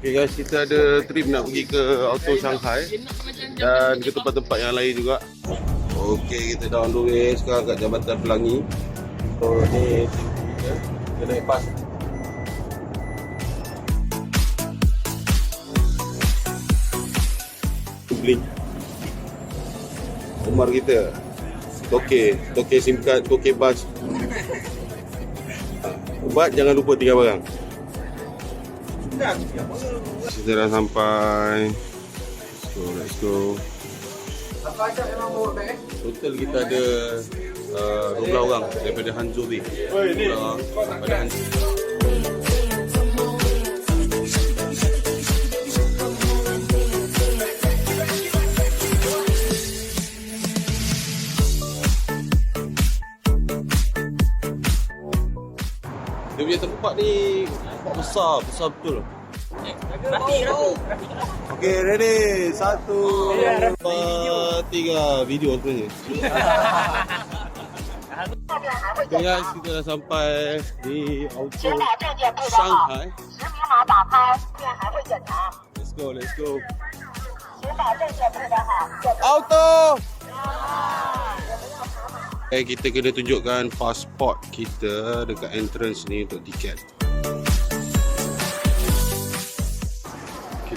Okay guys, kita ada trip nak pergi ke Auto Shanghai dan ke tempat-tempat yang lain juga. Okay, kita dah on the way sekarang kat Jabatan Pelangi. So ni kita, naik pas. Blink. Umar kita. Toke, toke SIM card, toke bas. Ubat jangan lupa tiga barang. Kita dah sampai. Let's go, let's go. Total kita ada uh, 12 orang daripada Hangzhou ni. 12 orang daripada Hangzhou. Dia punya tempat ni Besar, besar betul. Okay. Okey, ready. Satu, dua, tiga. Video tu Okay Guys, kita dah sampai di auto Shanghai. Let's go, let's go. Auto! Okay, kita kena tunjukkan pasport kita dekat entrance ni untuk tiket.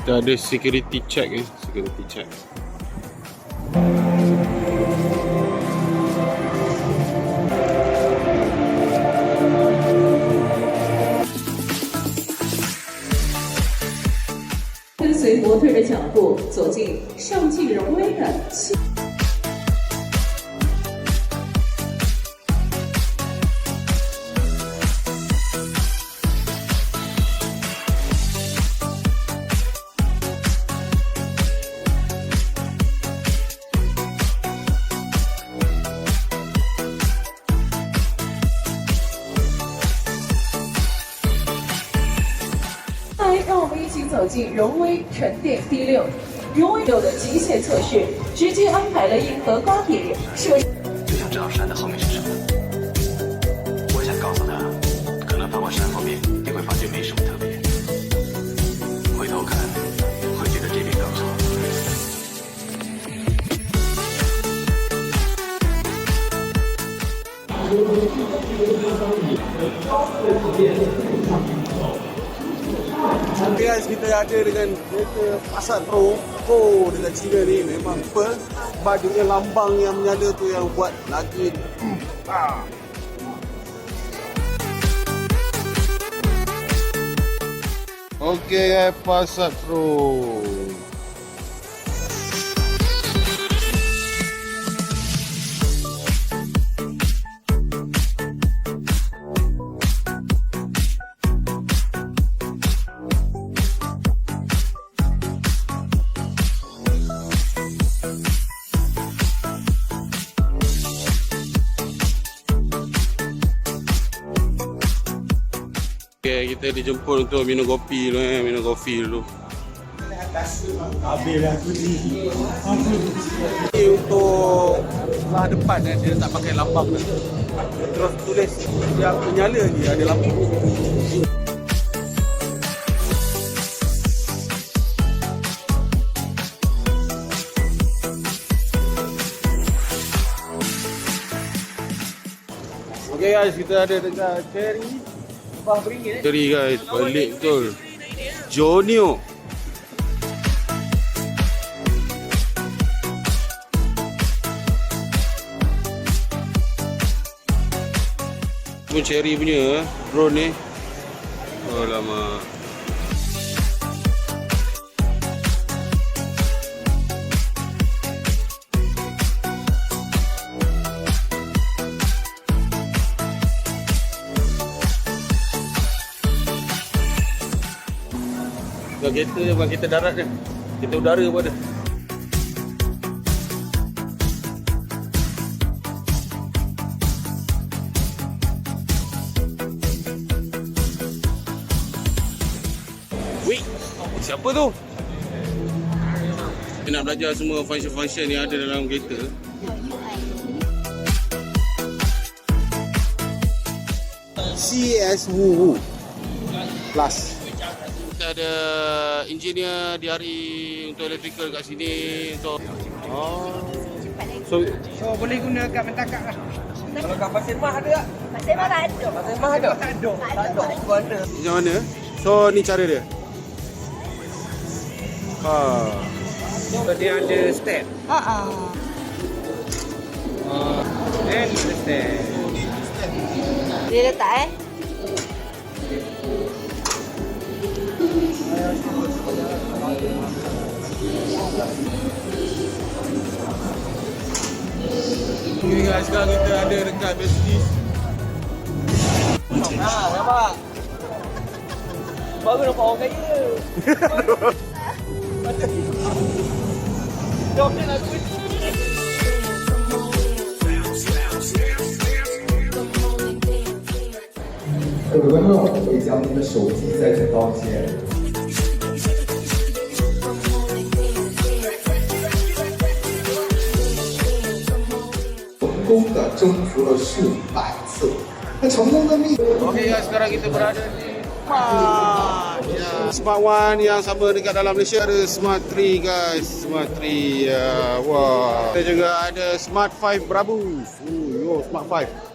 Kita ada security check eh, security check. 跟随模特的脚步，走进上镜荣威的让我们一起走进荣威沉淀 D 六。荣威六的极限测试，直接安排了硬核高铁设施。就想知道山的后面是什么。我想告诉他，可能翻过山后面，你会发现没什么特别。回头看，会觉得这边更好。Okay guys, kita ada dengan kereta Passat Pro Oh, dengan Cina ni memang apa Bajunya lambang yang menyala tu yang buat lagi. Okay Passat Pro Okay, kita dijemput untuk minum kopi dulu eh, minum kopi dulu. Habis aku ni. Ini untuk sebelah depan eh, dia tak pakai lambang ni. Terus tulis yang menyala ni ada lampu. Okay guys, kita ada dekat Cherry. Cherry guys, pelik betul. Jonio. Pun Cherry punya eh, drone ni. Oh Bukan kereta bukan kereta darat je. Kereta udara pun ada. Wait, siapa tu? Kita nak belajar semua function-function yang ada dalam kereta. CS Woo Woo Plus. Ada engineer DRE untuk electrical kat sini untuk Oh. So So boleh guna kat mentakak lah. Kalau kat Pasir Mas ada tak? Pasir Mas ada. Pasir Mas ada? Tak ada. Tak ada. Ada. macam mana? So ni cara dia. Ha. So dia ada step. Ha ah. Uh, then ada step. Dia letak eh. Ini guys kan kita ada dekat bestis. Ha, apa? Baru nak pau kaya. Jom kita pergi. Hello，可以将您的手机再存到先。功的征服了数百次，那成功的秘 Okay guys, sekarang kita berada di Smart. Ya, Smart One yang sama dekat dalam Malaysia ada Smart 3 guys. Smart 3. Ya, wah. Kita juga ada Smart 5 Brabus. Oh, yo, Smart 5.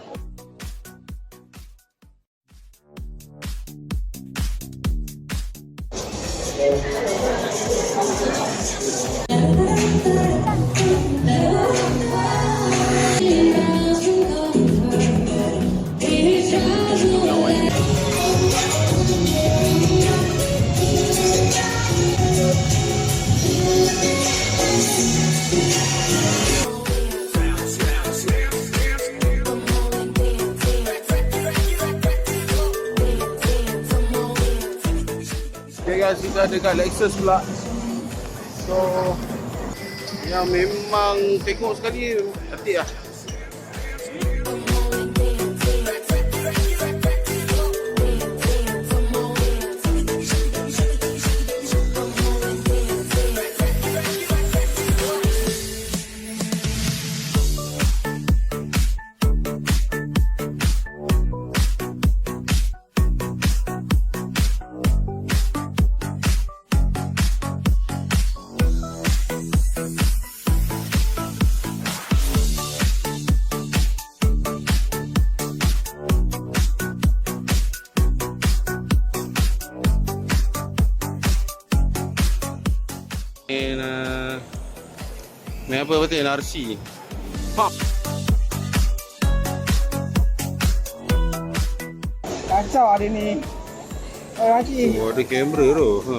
ada kat Lexus pula. So, yang memang tengok sekali cantik lah. ni apa betul NRC ni? Pop. Kacau hari ni. Oh, Haji. Oh, ada kamera tu. Ha.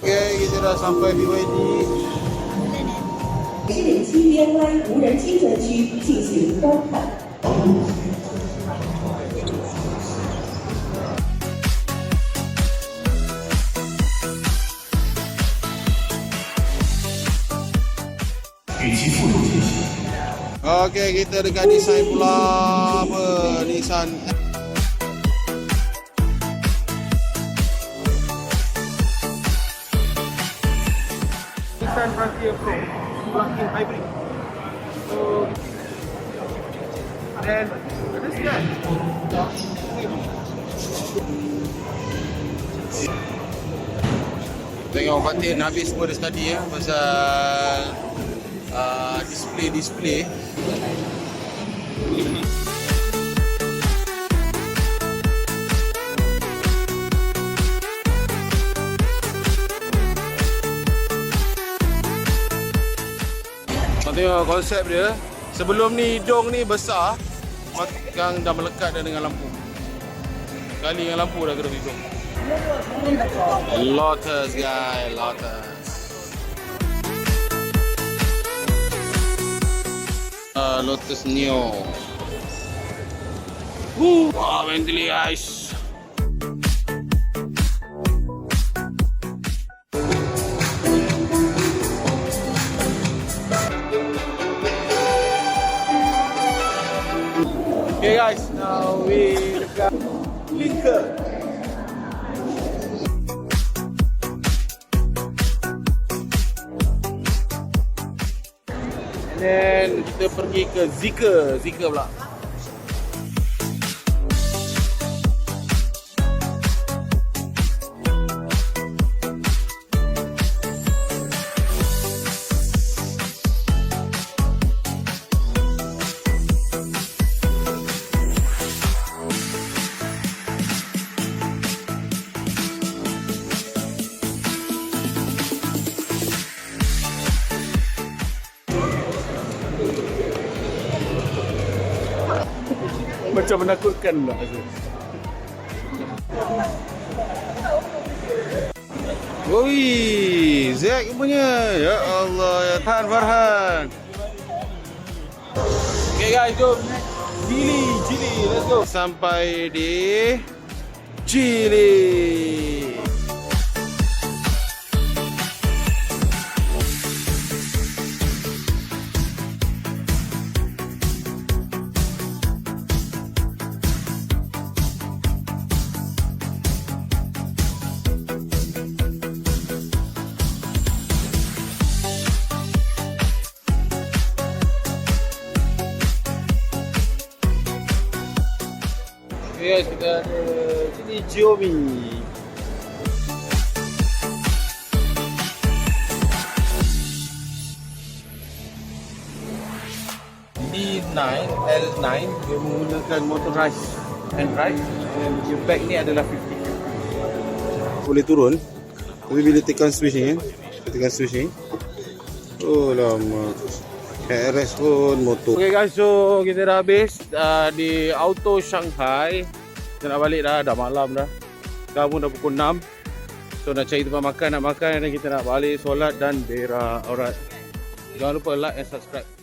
Okay, kita dah sampai BYD. 七点七边湾无人机专区进行观看。 Okay, kita dekat Nissan pula. Apa? Nissan Nissan Frontier Pro. Plug-in hybrid. So, then, ada siap. Tengok Fatin habis semua dia study ya pasal uh, display-display. Kau tengok konsep dia. Sebelum ni hidung ni besar, sekarang dah melekat dah dengan lampu. Kali dengan lampu dah kena hidung. Lotus guy, Lotus. Uh, Lotus Neo. Woo, wow, Bentley Okay, guys. Now we got liquor. And then kita pergi ke Zika, Zika pula. Macam menakutkan lah rasa. Oi, Zack punya. Ya Allah, ya Tahan Farhan. Okay guys, jom. Chili, Chili, let's go. Sampai di Chili. Yes, kita ada sini Jiomi. D9, L9 dia menggunakan motorized and drive and your bag ni adalah 50 boleh turun. Tapi bila tekan switch ni tekan switch ni oh lama KRS pun motor. Okay guys so kita dah habis uh, di Auto Shanghai. Kita nak balik dah dah malam dah. Sekarang pun dah pukul 6 so nak cari tempat makan nak makan dan kita nak balik solat dan berak. Alright. Jangan lupa like and subscribe